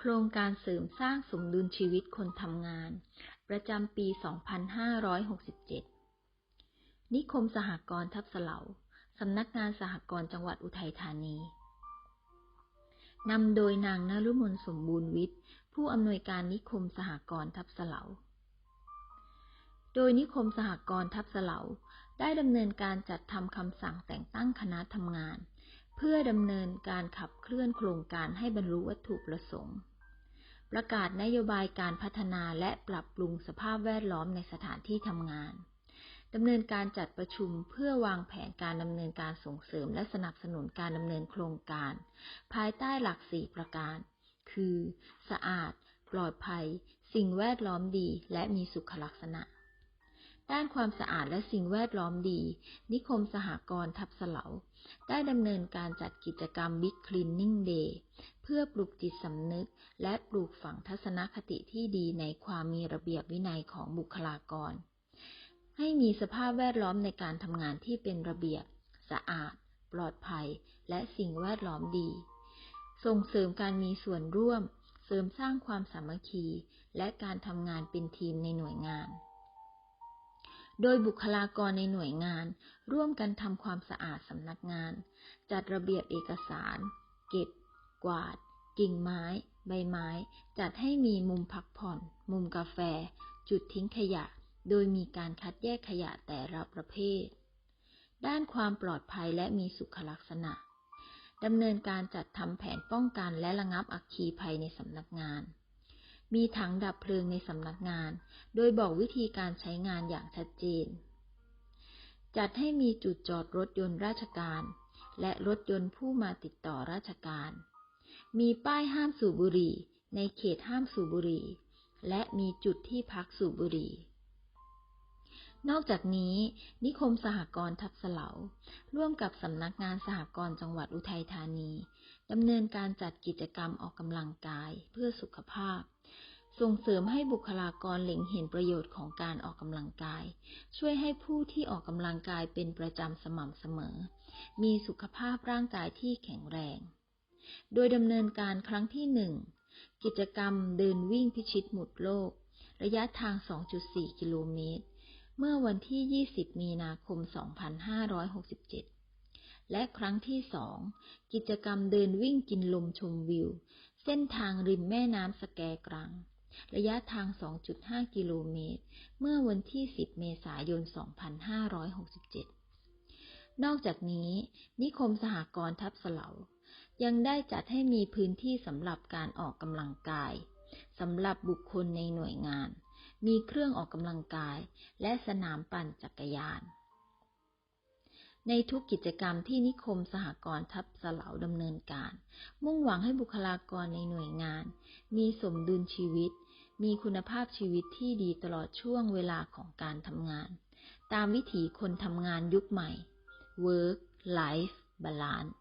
โครงการเสริมสร้างสมดุลชีวิตคนทำงาน ประจำปี 2567 นิคมสหกรณ์ทับเสลาสำนักงานสหกรณ์จังหวัดอุทัยธานี นำโดยนางนรุมนสมบูรณ์วิทย์ ผู้อำนวยการนิคมสหกรณ์ทับเสลาโดยนิคมสหกรณ์ทับเสลาได้ดำเนินการจัดทำคำสั่งแต่งตั้งคณะทำงาน เพื่อดำเนินการขับเคลื่อนโครงการให้บรรลุวัตถุประสงค์ ประกาศนโยบายการพัฒนาและปรับปรุงสภาพแวดล้อมในสถานที่ทำงานดำเนินการจัดประชุมเพื่อวางแผนการดำเนินการส่งเสริมและสนับสนุนการดำเนินโครงการ ภายใต้หลักสี่ประการ คือ สะอาด ปลอดภัย สิ่งแวดล้อมดี และมีสุขลักษณะ ด้านความสะอาดและสิ่งแวดล้อมดี นิคมสหกรณ์ทับเสลา ได้ดำเนินการจัดกิจกรรม Big Cleaning Day เพื่อปลุกจิตสำนึก และปลูกฝังทัศนคติที่ดีในความมีระเบียบวินัยของบุคลากร ให้มีสภาพแวดล้อมในการทำงานที่เป็นระเบียบ สะอาด ปลอดภัย และสิ่งแวดล้อมดี ส่งเสริมการมีส่วนร่วม เสริมสร้างความสามัคคี และการทำงานเป็นทีมในหน่วยงาน โดยบุคลากรในหน่วยงาน ร่วมกันทำความสะอาดสำนักงาน จัดระเบียบเอกสาร เก็บ กวาด กิ่งไม้ ใบไม้ จัดให้มีมุมพักผ่อน มุมกาแฟ จุดทิ้งขยะ โดยมีการคัดแยกขยะแต่ละประเภท ด้านความปลอดภัยและมีสุขลักษณะดำเนินการจัดทำแผนป้องกันและระงับอัคคีภัยในสำนักงาน มีถังดับเพลิงในสำนักงาน โดยบอกวิธีการใช้งานอย่างชัดเจน จัดให้มีจุดจอดรถยนต์ราชการ และรถยนต์ผู้มาติดต่อราชการ มีป้ายห้ามสูบบุหรี่ ในเขตห้ามสูบบุหรี่ และมีจุดที่พักสูบบุหรี่นอกจากนี้ นิคมสหกรณ์ทับเสลาร่วมกับสำนักงานสหกรณ์จังหวัดอุทัยธานีดำเนินการจัดกิจกรรมออกกำลังกายเพื่อสุขภาพ ส่งเสริมให้บุคลากรเล็งเห็นประโยชน์ของการออกกำลังกาย ช่วยให้ผู้ที่ออกกำลังกายเป็นประจำสม่ำเสมอ มีสุขภาพร่างกายที่แข็งแรง โดยดำเนินการครั้งที่หนึ่งกิจกรรมเดินวิ่งพิชิตหมุดโลก ระยะทาง 2.4 กิโลเมตร เมื่อวันที่ 20 มีนาคม 2567และครั้งที่สองกิจกรรมเดินวิ่งกินลมชมวิว เส้นทางริมแม่น้ำสแกกรัง ระยะทาง 2.5 กิโลเมตร เมื่อวันที่ 10 เมษายน 2567 นอกจากนี้ นิคมสหกรณ์ทับเสลายังได้จัดให้มีพื้นที่สำหรับการออกกำลังกายสำหรับบุคคลในหน่วยงาน มีเครื่องออกกำลังกาย และสนามปั่นจักรยาน ในทุกกิจกรรมที่นิคมสหกรณ์ทับสลาดำเนินการ มุ่งหวังให้บุคลากรในหน่วยงาน มีสมดุลชีวิต มีคุณภาพชีวิตที่ดีตลอดช่วงเวลาของการทำงาน ตามวิถีคนทำงานยุคใหม่ Work Life Balance